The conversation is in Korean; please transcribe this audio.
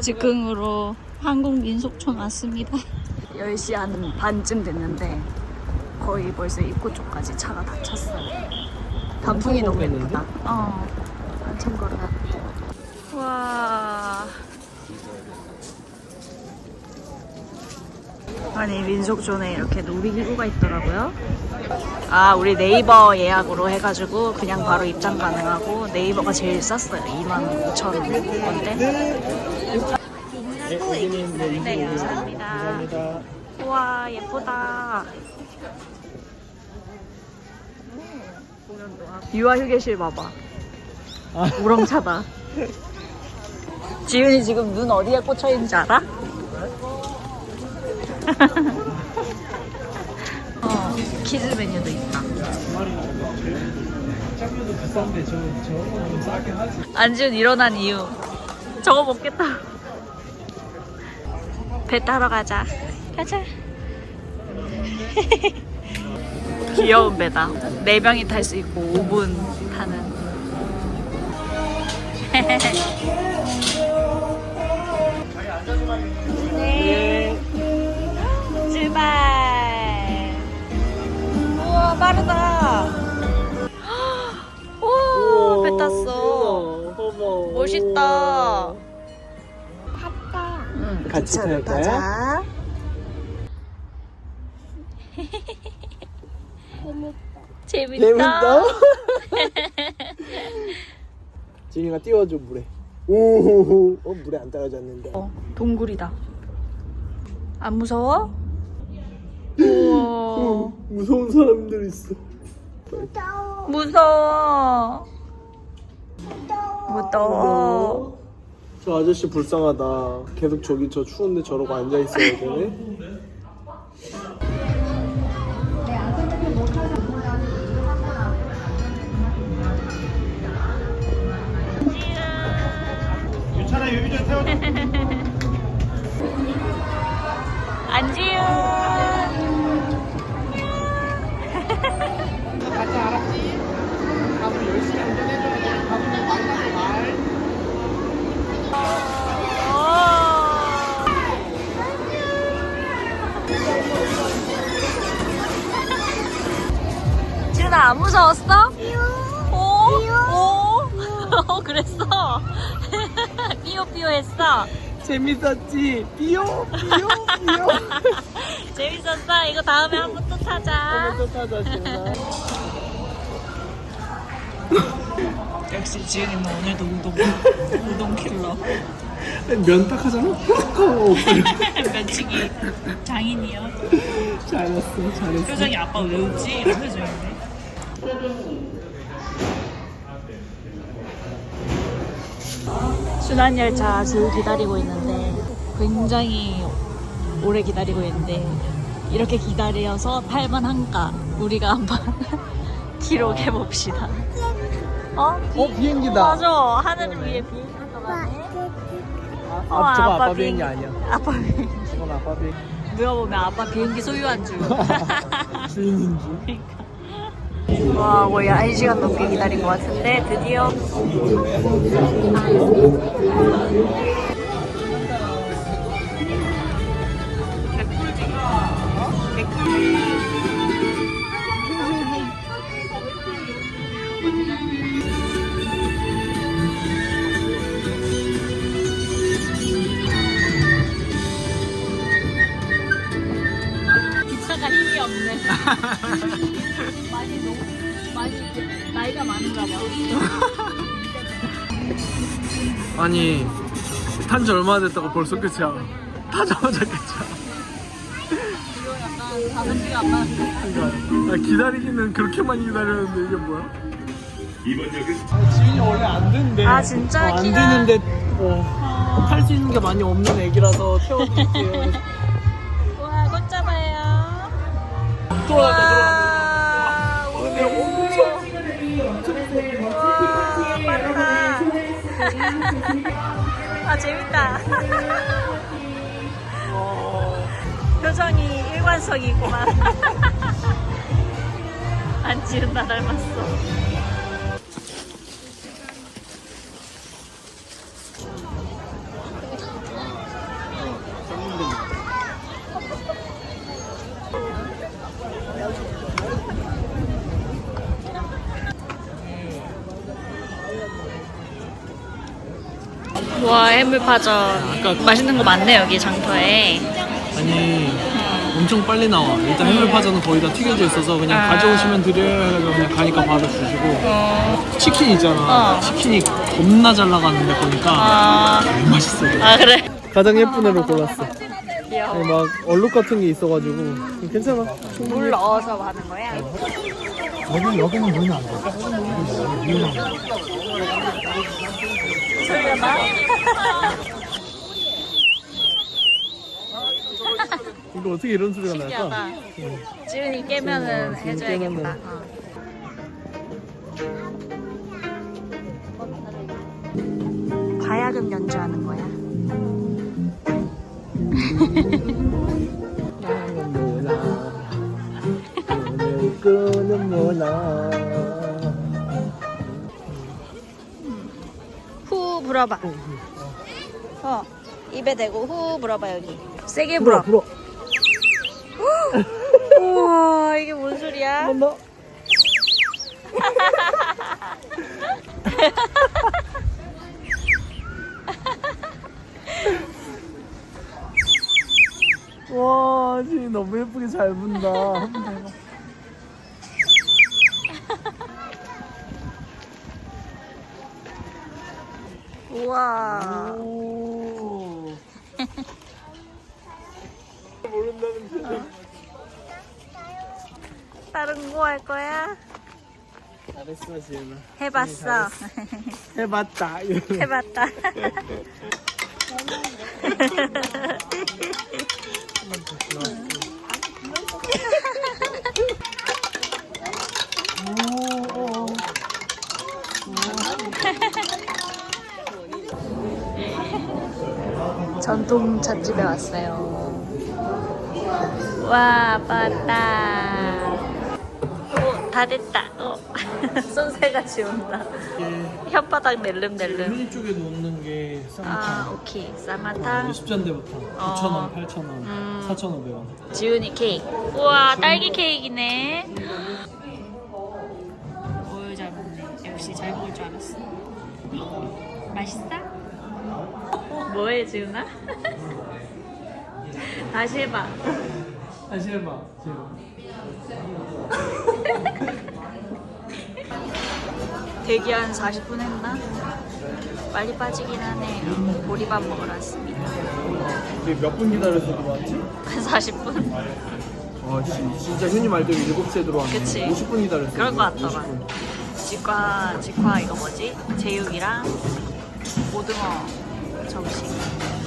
즉흥으로 한국 민속촌 왔습니다. 10시 한 반쯤 됐는데 거의 벌써 입구 쪽까지 차가 다 찼어요. 단풍이 너무 예쁘다. 어, 한참 걸어갔는데. 와. 아니 민속촌에 이렇게 놀이기구가 있더라고요. 아 우리 네이버 예약으로 해가지고 그냥 바로 입장 가능하고 네이버가 제일 쌌어요. 2만 5천 원대. 네 감사합니다. 우와 예쁘다. 유아 휴게실 봐봐. 우렁차다. 지윤이 지금 눈 어디에 꽂혀 있는지 알아? 어, 키즈 메뉴도 있다. 안지훈 일어난 이유. 저거 먹겠다. 배 타러 가자. 가자. 귀여운 배다. 네 명이 탈 수 있고 5분 타는. 출발. 우와 빠르다. 오, 배 탔어. 어머. 멋있다. 응, 같이 기차를 탈까요? 타자. 재밌다. 재밌다. 지민이가 띄워줘 물에. 오, 어 물에 안 떨어졌는데. 어, 동굴이다. 안 무서워? 우와. 어, 무서운 사람들 있어. 무서워. 무서워. 저 아저씨 불쌍하다. 계속 저기 저 추운데 저러고 앉아 있어야 되네. 유찬아 여기 좀 태워줘. 안 무서웠어? 오? 오? 어, 그랬어? 삐요삐요 했어? 재밌었지? 삐용 삐용 삐용. 재밌었어? 이거 다음에 한 번 또 타자 또 타자 지은아. 역시 지은이는 오늘도 우동 우동 킬러 면탁 하잖아. 하고 면치기 장인이요 잘했어 잘했어. 표정이 아빠 왜 웃지? 이런 표정인데 순환열차 줄 기다리고 있는데 굉장히 오래 기다리고 있는데 이렇게 기다려서 탈만한가 우리가 한번 기록해 봅시다 어? 어 비행기다. 맞아 하늘 위에 비행기가 떠가네 아, 어, 저거 아빠 비행기. 아니야. 아빠 비행기 저건 아빠 비행기. 누가 보면 아빠 비행기 소유한 줄 주인인 줄. 와 거의 1시간 넘게 기다린 것 같은데 드디어 나이가 많은가 봐 아니 탄 지 얼마나 됐다고 벌써 끝이야. 타자마자 끝이야. 이거 약간 다섯 시간 안 나왔는데 그러니까 나 기다리기는 그렇게 많이 기다렸는데 이게 뭐야? 아, 지민이 원래 안 된대. 아, 진짜? 어, 안 키가- 되는데 어, 탈 수 있는 게 많이 없는 애기라서 태워드릴게요. 우와 꽃 잡아요 돌아간다 돌아간다. 아 재밌다. 어, 표정이 일관성이구만. 안지은 나 닮았어 와 해물파전. 아까 맛있는 거 많네 여기 장터에. 아니 엄청 빨리 나와. 일단 해물파전은 거의 다 튀겨져 있어서 그냥 아. 가져오시면 드려요 그냥 가니까 바로 주시고 어. 치킨 있잖아. 어. 치킨이 겁나 잘 나가는데 보니까 아, 너무 맛있어. 아 그래. 가장 예쁜 애로 골랐어. 귀여워. 막 얼룩 같은 게 있어가지고 괜찮아. 물 넣어서 하는 거야? 여기 여기는 물이 안 돼. 소리가 이거 어떻게 이런 소리가 날까? 신기하다. 지훈이 깨면은 지훈이 해줘야겠다. 깨면은. 어. 가야금 연주하는 거야. 나는 몰라. 오늘 끄는 몰라. 불어봐. 어 입에 대고 후 불어봐 여기. 세게 불어. 불어. 우와 이게 뭔 소리야? 한번 더. 와, 지금 너무 예쁘게 잘 분다. 우와. 오. 모른다는 표정. 다른 거 할 거야? 잘했어, 지은아. 해봤어. 해봤다. 해봤다. 전통 찻집에 왔어요. 와, 봤다. 오, 다 됐다. 어. 손새가 지운다. 혓바닥 낼름낼름. 일 쪽에 놓는 게 아, 쌍탕. 오케이. 쌈마탕. 20잔대부터 어. 9,000원, 8,000원, 음. 4,500원. 지훈이 케이크. 우와, 딸기 케이크네. 오유 잘 먹네. 역시 잘 먹을 줄 알았어. 맛있어? 뭐해, 지훈아? 다시 해봐. 다시 해봐. 대기 한 40분 했나? 빨리 빠지긴 하네요. 보리밥 먹으러 왔습니다. 몇 분 기다려서 들어왔지? 한 40분? 아, 진- 진짜 흔히 말대로 7시에 들어왔네. 그치. 50분 기다렸어. 그럴 것 같더라. 50분. 직화, 직화 이거 뭐지? 제육이랑 오등어 放心